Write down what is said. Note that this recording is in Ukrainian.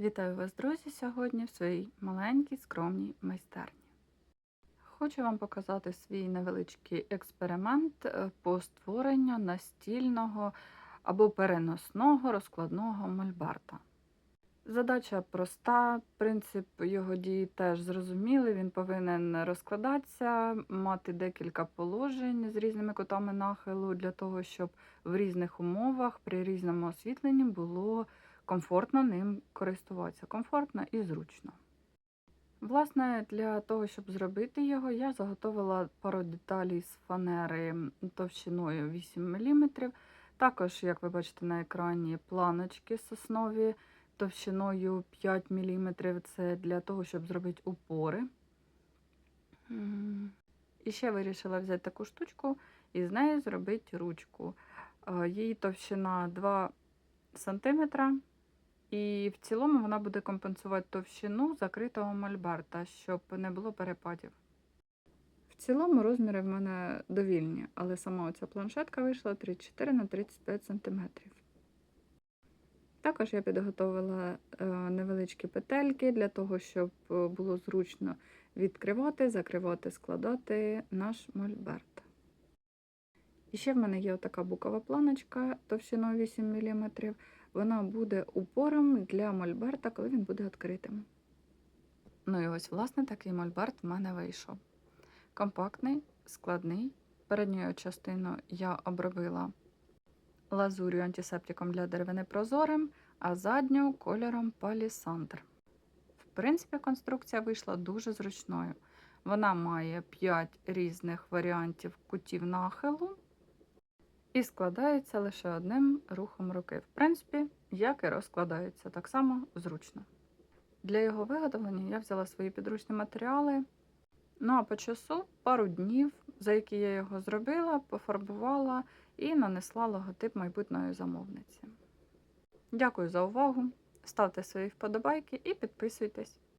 Вітаю вас, друзі, сьогодні в своїй маленькій скромній майстерні. Хочу вам показати свій невеличкий експеримент е, по створенню настільного або переносного розкладного мольбарта. Задача проста, принцип його дії теж зрозумілий. Він повинен розкладатися, мати декілька положень з різними кутами нахилу для того, щоб в різних умовах при різному освітленні було комфортно ним користуватися, комфортно і зручно. Власне, для того, щоб зробити його, я заготовила пару деталей з фанери товщиною 8 мм. Також, як ви бачите на екрані, планочки соснові товщиною 5 мм. Це для того, щоб зробити упори. І ще вирішила взяти таку штучку і з нею зробити ручку. Е, Її товщина 2 см. І в цілому вона буде компенсувати товщину закритого мольбарта, щоб не було перепадів. В цілому розміри в мене довільні, але сама оця планшетка вийшла 34 на 35 см. Також я підготовила е, невеличкі петельки для того, щоб е, було зручно відкривати, закривати, складати наш мольберт. І ще в мене є така букова планочка товщиною 8 мм. Вона буде упором для мольберта, коли він буде відкритим. Ну і ось, власне, такий мольберт в мене вийшов. Компактний, складний. Передню частину я обробила лазурю антисептиком для деревини прозорим, а задню кольором палісандр. В принципі, конструкція вийшла дуже зручною. Вона має 5 різних варіантів кутів нахилу і складається лише одним рухом руки. В принципі, як і розкладається, так само зручно. Для його виготовлення я взяла свої підручні матеріали. Ну а по часу пару днів, за які я його зробила, пофарбувала і нанесла логотип майбутньої замовниці. Дякую за увагу! Ставте свої вподобайки і підписуйтесь.